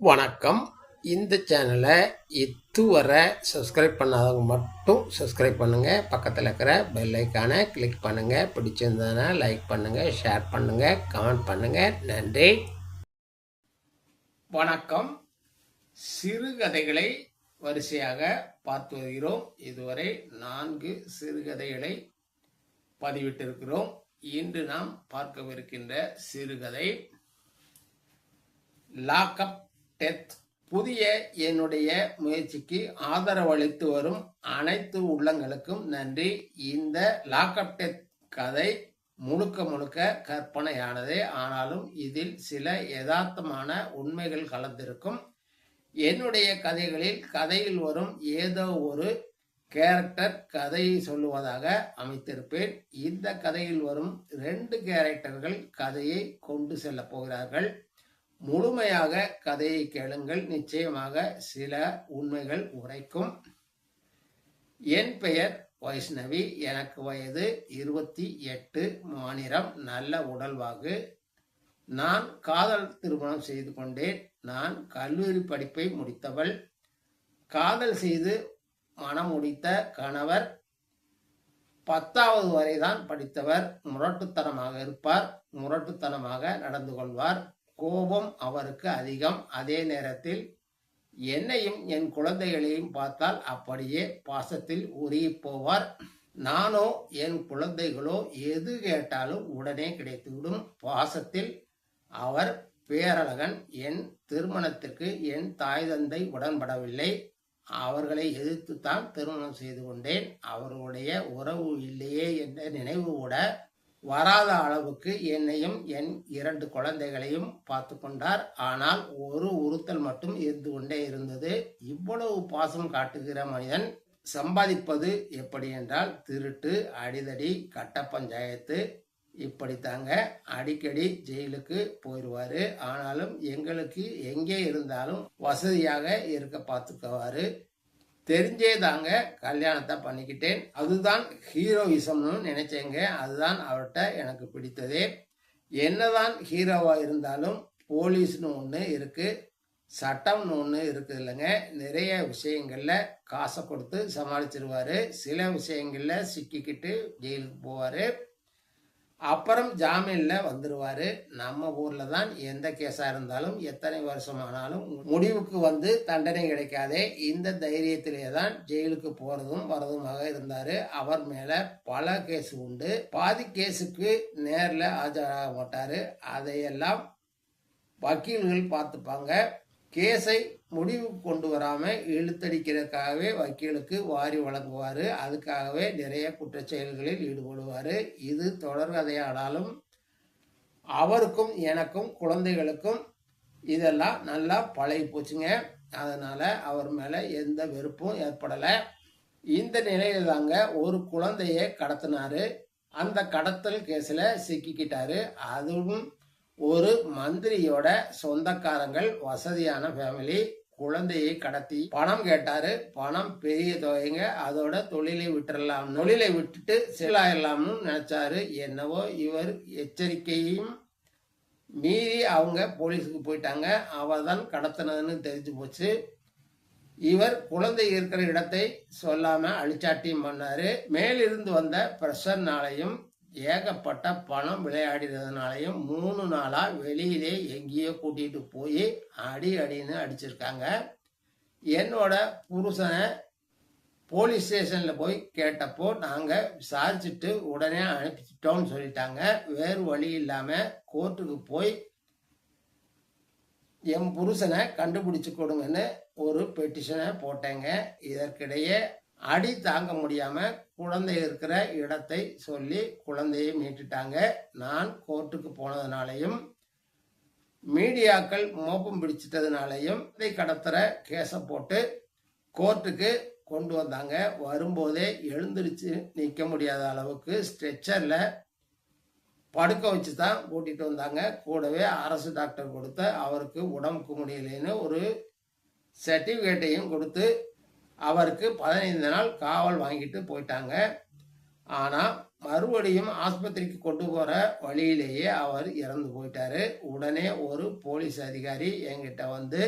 வணக்கம். இந்த சேனலை இதுவரை சப்ஸ்கிரைப் பண்ணாதவங்க மட்டும் சப்ஸ்கிரைப் பண்ணுங்கள் பக்கத்தில் இருக்கிற பெல் ஐக்கானை கிளிக் பண்ணுங்கள் பிடிச்சிருந்ததுன்னா லைக் பண்ணுங்கள் ஷேர் பண்ணுங்கள் கமெண்ட் பண்ணுங்கள் நன்றி. வணக்கம். சிறுகதைகளை வரிசையாக பார்த்து வருகிறோம். இதுவரை நான்கு சிறுகதைகளை பதிவிட்டிருக்கிறோம். இன்று நாம் பார்க்கவிருக்கின்ற சிறுகதை லாக்அப் டெத் புதிய என்னுடைய முயற்சிக்கு ஆதரவளித்து வரும் அனைத்து உள்ளங்களுக்கும் நன்றி. இந்த லாக்அப் டெத் கதை முழுக்க முழுக்க கற்பனையானதே. ஆனாலும் இதில் சில யதார்த்தமான உண்மைகள் கலந்திருக்கும். என்னுடைய கதைகளில் கதையில் வரும் ஏதோ ஒரு கேரக்டர் கதையை சொல்லுவதாக அமைத்திருப்பேன். இந்த கதையில் வரும் ரெண்டு கேரக்டர்கள் கதையை கொண்டு செல்ல போகிறார்கள். முழுமையாக கதையை கேளுங்கள். நிச்சயமாக சில உண்மைகள் உரைக்கும். என் பெயர் வைஷ்ணவி. எனக்கு வயது இருபத்தி எட்டு. மாநிலம் நல்ல உடல்வாகு. நான் காதல் திருமணம் செய்து கொண்டேன். நான் கல்லூரி படிப்பை முடித்தவள். காதல் செய்து மனம் முடித்த கணவர் பத்தாவது வரைதான் படித்தவர். முரட்டுத்தனமாக இருப்பார். முரட்டுத்தனமாக நடந்து கொள்வார். கோபம் அவருக்கு அதிகம். அதே நேரத்தில் என்னையும் என் குழந்தைகளையும் பார்த்தால் அப்படியே பாசத்தில் உருகி போவார் நானோ என் குழந்தைகளோ எது கேட்டாலும் உடனே கிடைத்துவிடும். பாசத்தில் அவர் பேரழகன். என் திருமணத்திற்கு என் தாய் தந்தை உடன்படவில்லை. அவர்களை எதிர்த்துத்தான் திருமணம் செய்து கொண்டேன். அவர்களுடைய உறவு இல்லையே என்ற நினைவு கூட வராத அளவுக்கு என்னையும் என் இரண்டு குழந்தைகளையும் பார்த்து கொண்டார். ஆனால் ஒரு உறுத்தல் மட்டும் இருந்து கொண்டே இருந்தது. இவ்வளவு பாசம் காட்டுகிற மனிதன் சம்பாதிப்பது எப்படி என்றால் திருட்டு அடிதடி கட்ட பஞ்சாயத்து இப்படித்தாங்க. அடிக்கடி ஜெயிலுக்கு போயிடுவாரு. ஆனாலும் எங்களுக்கு எங்கே இருந்தாலும் வசதியாக இருக்க பார்த்துக்குவாரு. தெரிஞ்சே தாங்க கல்யாணத்தை பண்ணிக்கிட்டேன். அதுதான் ஹீரோயிசம்னு நினைச்சேங்க. அதுதான் அவர்கிட்ட எனக்கு பிடித்ததே. என்னதான் ஹீரோவாக இருந்தாலும் போலீஸ்னு ஒன்று இருக்குது சட்டம்னு ஒன்று இருக்குது இல்லைங்க நிறைய விஷயங்களில் காசை கொடுத்து சமாளிச்சிருவார். சில விஷயங்களில் சிக்கிக்கிட்டு ஜெயிலுக்கு போவார். அப்புறம் ஜாமீனில் வந்துடுவார் நம்ம ஊரில் தான் எந்த கேஸாக இருந்தாலும் எத்தனை வருஷமானாலும் முடிவுக்கு வந்து தண்டனை கிடைக்காதே இந்த தைரியத்திலே தான் ஜெயிலுக்கு போகிறதும் வரதுமாக இருந்தார். அவர் மேலே பல கேஸ் உண்டு. பாதி கேஸுக்கு நேரில் ஆஜராக மாட்டார். அதையெல்லாம் வக்கீல்கள் பார்த்துப்பாங்க. கேஸை முடிவு கொண்டு வராமல் இழுத்தடிக்கிறதுக்காகவே வக்கீலுக்கு வாரி வழங்குவார். அதுக்காகவே நிறைய குற்றச்செயல்களில் ஈடுபடுவார். இது தொடர்கதையானாலும் அவருக்கும் எனக்கும் குழந்தைகளுக்கும் இதெல்லாம் நல்லா பழகி போச்சுங்க அதனால் அவர் மேலே எந்த வெறுப்பும் ஏற்படலை. இந்த நிலையில் தாங்க ஒரு குழந்தையை கடத்தினார். அந்த கடத்தல் கேஸில் சிக்கிக்கிட்டாரு. அதுவும் ஒரு மந்திரியோட சொந்தக்காரங்கள் வசதியான ஃபேமிலி குழந்தையை கடத்தி பணம் கேட்டாரு. பணம் பெரிய தொகைங்க. அதோட தொழிலை விட்டுறலாம். தொழிலை விட்டுட்டு செல்லாயிடலாம்னு நினைச்சாரு. என்னவோ இவர் எச்சரிக்கையும் மீறி அவங்க போலீஸுக்கு போயிட்டாங்க. அவர் தான் கடத்தினதுன்னு தெரிஞ்சு போச்சு. இவர் குழந்தை இருக்கிற இடத்தை சொல்லாம அழிச்சாட்டியும் பண்ணாரு. மேலிருந்து வந்த பிரஷர்னாலையும் ஏகப்பட்ட பணம் விளையாடினதுனாலையும் மூணு நாளாக வெளியிலே எங்கேயோ கூட்டிகிட்டு போய் அடி அடின்னு அடிச்சிருக்காங்க. என்னோட புருஷனை போலீஸ் ஸ்டேஷனில் போய் கேட்டப்போ நாங்கள் விசாரிச்சுட்டு உடனே அனுப்பிச்சிட்டோம்னு சொல்லிட்டாங்க. வேறு வழி இல்லாமல் கோர்ட்டுக்கு போய் என் புருஷனை கண்டுபிடிச்சு கொடுங்கன்னு ஒரு பெட்டிஷனை போட்டேங்க. இதற்கிடையே அடி தாங்க முடியாம குழந்தை இருக்கிற இடத்தை சொல்லி குழந்தையை மீட்டுட்டாங்க. நான் கோர்ட்டுக்கு போனதுனாலையும் மீடியாக்கள் மோப்பம் பிடிச்சிட்டதுனாலையும் இதை கடத்துற கேஸை போட்டு கோர்ட்டுக்கு கொண்டு வந்தாங்க. வரும்போதே எழுந்திருச்சு நிற்க முடியாத அளவுக்கு ஸ்ட்ரெச்சரில் படுக்க வச்சு தான் கூட்டிகிட்டு வந்தாங்க. கூடவே அரசு டாக்டர் கொடுத்த அவருக்கு உடம்புக்கு முடியலைன்னு ஒரு சர்டிஃபிகேட்டையும் கொடுத்து அவருக்கு பதினைந்து நாள் காவல் வாங்கிட்டு போயிட்டாங்க. ஆனால் மறுபடியும் ஆஸ்பத்திரிக்கு கொண்டு போகிற வழியிலேயே அவர் இறந்து போயிட்டாரு. உடனே ஒரு போலீஸ் அதிகாரி என்கிட்ட வந்து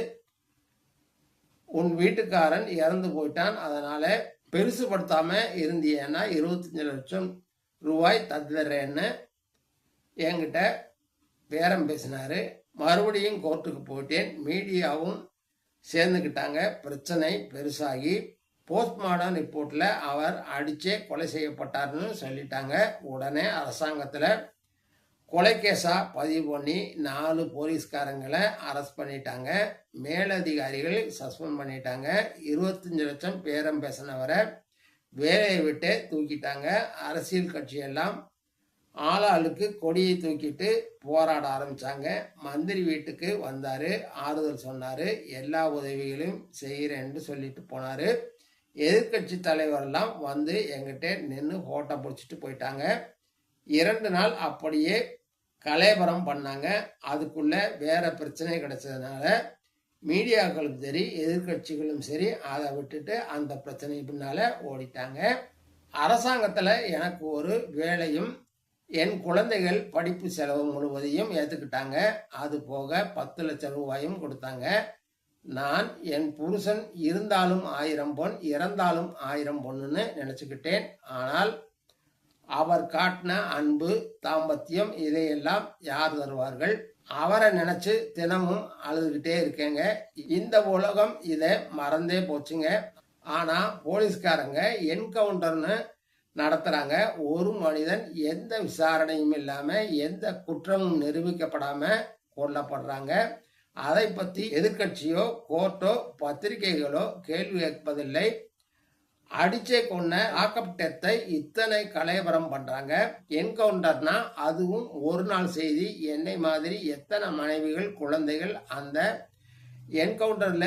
உன் வீட்டுக்காரன் இறந்து போயிட்டான். அதனால பெருசுபடுத்தாம இருந்தீங்கன்னா இருபத்தஞ்சி லட்சம் ரூபாய் தந்துடுறேன்னு என்கிட்ட பேரம் பேசினாரு. மறுபடியும் கோர்ட்டுக்கு போயிட்டேன். மீடியாவும் சேர்ந்துக்கிட்டாங்க பிரச்சனை பெருசாகி போஸ்ட்மார்டம் ரிப்போர்ட்டில் அவர் அடித்தே கொலை செய்யப்பட்டார்னு சொல்லிட்டாங்க. உடனே அரசாங்கத்தில் கொலை கேஸாக பதிவு பண்ணி நாலு போலீஸ்காரங்களை அரெஸ்ட் பண்ணிட்டாங்க. மேலதிகாரிகள் சஸ்பெண்ட் பண்ணிட்டாங்க. இருபத்தஞ்சி லட்சம் பேரம் பேசினவரை வேலையை விட்டு தூக்கிட்டாங்க. அரசியல் கட்சியெல்லாம் ஆளாளுக்கு கொடியை தூக்கிட்டு போராட ஆரம்பிச்சாங்க. மந்திரி வீட்டுக்கு வந்தார். ஆறுதல் சொன்னார். எல்லா உதவிகளையும் செய்கிறேன்னு சொல்லிட்டு போனார். எதிர்கட்சி தலைவரெல்லாம் வந்து எங்கிட்ட நின்று ஃபோட்டோ பிடிச்சிட்டு போயிட்டாங்க. இரண்டு நாள் அப்படியே கலேபரம் பண்ணாங்க. அதுக்குள்ள வேற பிரச்சனை கிடைச்சதுனால மீடியாக்களும் சரி எதிர்கட்சிகளும் சரி அதை விட்டுட்டு அந்த பிரச்சனை பின்னால ஓடிட்டாங்க. அரசாங்கத்தில் எனக்கு ஒரு வேலையும் என் குழந்தைகள் படிப்பு செலவு முழுவதையும் ஏற்றுக்கிட்டாங்க அது போக பத்து லட்சம் ரூபாயும் கொடுத்தாங்க. நான் என் புருஷன் இருந்தாலும் ஆயிரம் பொன் இறந்தாலும் ஆயிரம் பொண்ணுன்னு நினச்சிக்கிட்டேன். ஆனால் அவர் காட்டின அன்பு தாம்பத்தியம் இதையெல்லாம் யார் தருவார்கள்? அவரை நினச்சி தினமும் அழுதுகிட்டே இருக்கேங்க. இந்த உலகம் இதை மறந்தே போச்சுங்க. ஆனால் போலீஸ்காரங்க என்கவுண்டர்னு நடத்துகிறாங்க ஒரு மனிதன் எந்த விசாரணையும் இல்லாமல் எந்த குற்றமும் நிரூபிக்கப்படாமல் கொல்லப்படுறாங்க. அதை பற்றி எதிர்க்கட்சியோ கோர்ட்டோ பத்திரிகைகளோ கேள்வி கேட்பதில்லை. அடிச்சே கொண்ட ஆக்கப்பட்டத்தை இத்தனை கலைவரம் பண்றாங்க. என்கவுண்டர்னா அதுவும் ஒரு நாள் செய்தி என்னை மாதிரி எத்தனை மனைவிகள் குழந்தைகள் அந்த என்கவுண்டர்ல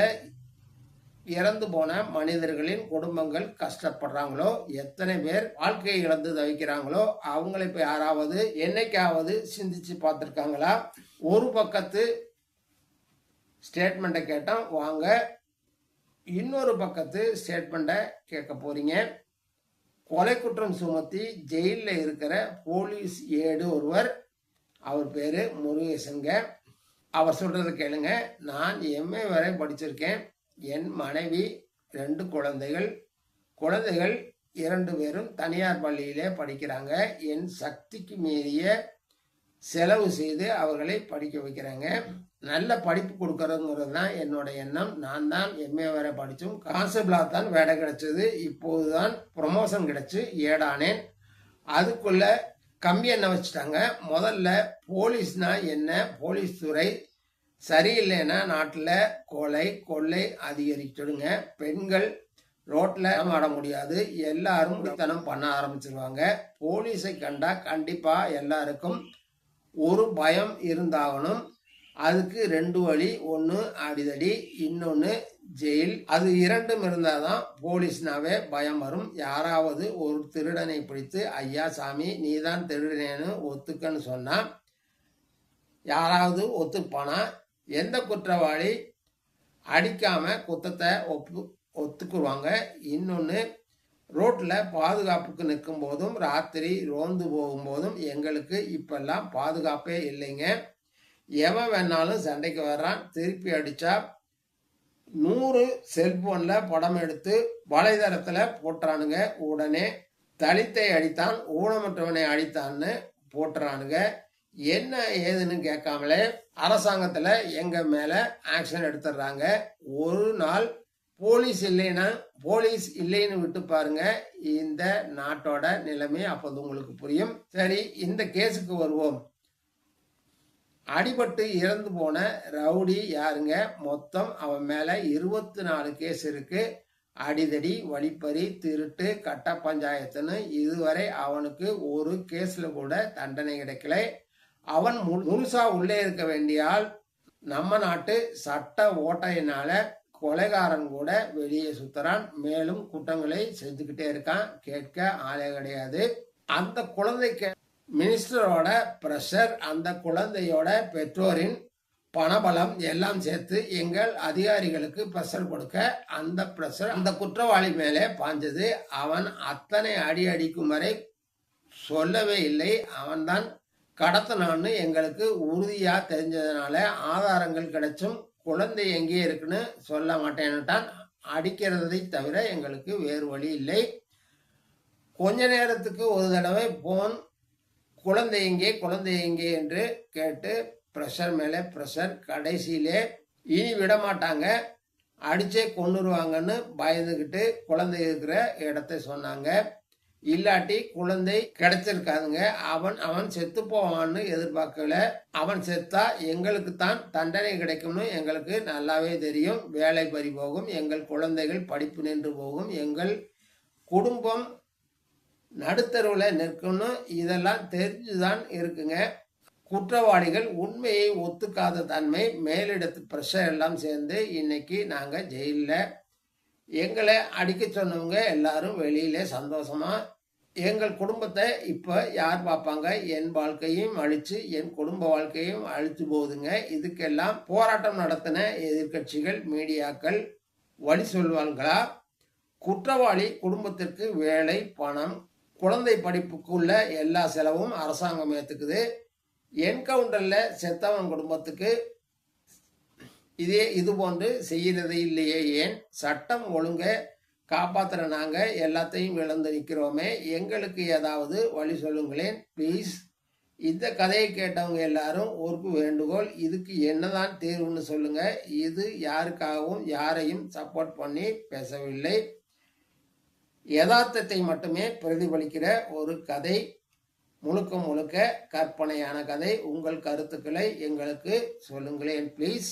இறந்து போன மனிதர்களின் குடும்பங்கள் கஷ்டப்படுறாங்களோ எத்தனை பேர் வாழ்க்கையை இழந்து தவிக்கிறாங்களோ அவங்களை இப்போ யாராவது என்னைக்காவது சிந்திச்சு பார்த்துருக்காங்களா? ஒரு பக்கத்து ஸ்டேட்மெண்ட்டை கேட்டால் வாங்க இன்னொரு பக்கத்து ஸ்டேட்மெண்ட்டை கேட்க போகிறீங்க கொலை குற்றம் சுமத்தி ஜெயிலில் இருக்கிற போலீஸ் ஏடு ஒருவர் அவர் பேர் முருகேசனுங்க அவர் சொல்கிறத கேளுங்க. நான் எம்ஏ வரை படிச்சிருக்கேன். என் மனைவி ரெண்டு குழந்தைகள். குழந்தைகள் இரண்டு பேரும் தனியார் பள்ளியிலே படிக்கிறாங்க. என் சக்திக்கு மீறிய செலவு செய்து அவர்களை படிக்க வைக்கிறாங்க. நல்ல படிப்பு கொடுக்கறதுங்கிறது தான் என்னோட எண்ணம். நான் தான் எம்ஏ வரை படித்தும் கான்ஸ்டபிளாக தான் வேலை கிடைச்சது. இப்போது தான் ப்ரொமோஷன் கிடைச்சி ஏடானேன். அதுக்குள்ளே கம்மி என்ன வச்சுட்டாங்க. முதல்ல போலீஸ்னால் என்ன? போலீஸ் துறை சரியில்லைன்னா நாட்டில் கொலை கொள்ளை அதிகரிச்சிடுங்க. பெண்கள் ரோட்டில் ஆட முடியாது. எல்லாரும் குடித்தனம் பண்ண ஆரம்பிச்சிருவாங்க. போலீஸை கண்டா கண்டிப்பாக எல்லாருக்கும் ஒரு பயம் இருந்தாகணும். அதுக்கு ரெண்டு வழி. ஒன்று அடிதடி இன்னொன்று ஜெயில். அது இரண்டும் இருந்தால் தான் போலீஸ்னாவே பயம் வரும். யாராவது ஒரு திருடனை பிடித்து ஐயா சாமி நீ தான் திருடனேன்னு ஒத்துக்கன்னு சொன்னால் யாராவது ஒத்துப்பானா? எந்த குற்றவாளி அடிக்காம குத்தத்தை ஒப்பு ஒத்துக்குருவாங்க இன்னொன்று ரோட்டில் பாதுகாப்புக்கு நிற்கும் போதும் ராத்திரி ரோந்து போகும்போதும் எங்களுக்கு இப்பெல்லாம் பாதுகாப்பே இல்லைங்க. எவன் வேணாலும் சண்டைக்கு வர்றான் திருப்பி அடித்தா நூறு செல்போனில் படம் எடுத்து வலைதளத்தில் போட்டுறானுங்க. உடனே தலித்தை அடித்தான் ஊனமற்றவனை அடித்தான்னு போட்டுறானுங்க. என்ன ஏதுன்னு கேட்காமலே அரசாங்கத்துல எங்க மேல ஆக்ஷன் எடுத்துடுறாங்க ஒரு நாள் போலீஸ் இல்லைன்னா போலீஸ் இல்லைன்னு விட்டு பாருங்க. இந்த நாட்டோட நிலைமை அப்போது உங்களுக்கு புரியும். சரி இந்த கேஸுக்கு வருவோம். அடிபட்டு இறந்து போன ரவுடி யாருங்க? மொத்தம் அவன் மேல இருபத்தி நாலு கேஸ் இருக்கு. அடிதடி வழிப்பறி திருட்டு கட்ட பஞ்சாயத்துன்னு இதுவரை அவனுக்கு ஒரு கேஸ்ல கூட தண்டனை கிடைக்கல. அவன் மு- முழுசா உள்ளே இருக்க வேண்டியால் நம்ம நாட்டு சட்ட ஓட்டையினால கொலைகாரன் கூட வெளியே சுத்துறான். மேலும் குற்றங்களை செஞ்சுக்கிட்டே இருக்கான். கேட்க ஆளே கிடையாது. அந்த குழந்தைக்கு மினிஸ்டரோட பிரஷர் அந்த குழந்தையோட பெற்றோரின் பணபலம் எல்லாம் சேர்த்து எங்கள் அதிகாரிகளுக்கு பிரஷர் கொடுக்க அந்த பிரஷர் அந்த குற்றவாளி மேலே பாஞ்சது. அவன் அத்தனை அடி அடிக்கும் வரை சொல்லவே இல்லை. அவன்தான் கடத்தினான்னு எங்களுக்கு உறுதியா தெரிஞ்சதுனால ஆதாரங்கள் கிடைச்சும் குழந்தை எங்கே இருக்குன்னு சொல்ல மாட்டேன்னுட்டான். அடிக்கிறதை தவிர எங்களுக்கு வேறு வழி இல்லை. கொஞ்ச நேரத்துக்கு ஒரு தடவை போன் குழந்தை எங்கே குழந்தை எங்கே என்று கேட்டு ப்ரெஷர் மேலே ப்ரெஷர் கடைசியிலே. இனி விட மாட்டாங்க. அடிச்சே கொண்டுருவாங்கன்னு பயந்துக்கிட்டு குழந்தை இருக்கிற இடத்த சொன்னாங்க. இல்லாட்டி குழந்தை கிடைச்சிருக்காதுங்க. அவன் அவன் செத்து போவான்னு எதிர்பார்க்கல. அவன் செத்தா எங்களுக்கு தான் தண்டனை கிடைக்கும்னு எங்களுக்கு நல்லாவே தெரியும். வேலை பறி போகும் எங்கள் குழந்தைகள் படிப்பு நின்று போகும் எங்கள் குடும்பம் நடுத்தருவில் நிற்கணும் இதெல்லாம் தெரிஞ்சுதான் இருக்குங்க. குற்றவாளிகள் உண்மையை ஒத்துக்காத தன்மை மேலிடத்து ப்ரெஷர் எல்லாம் சேர்ந்து இன்னைக்கு நாங்கள் ஜெயிலில் எங்களை அடிக்க சொன்னவங்க எல்லாரும் வெளியில சந்தோஷமா எங்கள் குடும்பத்தை இப்போ யார் பார்ப்பாங்க? என் வாழ்க்கையும் அழிச்சு என் குடும்ப வாழ்க்கையும் அழிச்சு போகுதுங்க. இதுக்கெல்லாம் போராட்டம் நடத்தின எதிர்க்கட்சிகள் மீடியாக்கள் வழி சொல்வாங்களா குற்றவாளி குடும்பத்திற்கு வேலை பணம் குழந்தை படிப்புக்குள்ள எல்லா செலவும் அரசாங்கம் ஏற்றுக்குது என்கவுண்டரில் செத்தவன் குடும்பத்துக்கு இதே இது போன்று செய்கிறது இல்லையே. ஏன்? சட்டம் ஒழுங்கை காப்பாற்றுற நாங்கள் எல்லாத்தையும் இழந்து நிற்கிறோமே எங்களுக்கு ஏதாவது வழி சொல்லுங்களேன் ப்ளீஸ் இந்த கதையை கேட்டவங்க எல்லாரும் ஒரு வேண்டுகோள் இதுக்கு என்னதான் தீர்வுன்னு சொல்லுங்க. இது யாருக்காகவும் யாரையும் சப்போர்ட் பண்ணி பேசவில்லை. யதார்த்தத்தை மட்டுமே பிரதிபலிக்கிற ஒரு கதை முழுக்க முழுக்க கற்பனையான கதை. உங்கள் கருத்துக்களை எங்களுக்கு சொல்லுங்களேன் ப்ளீஸ்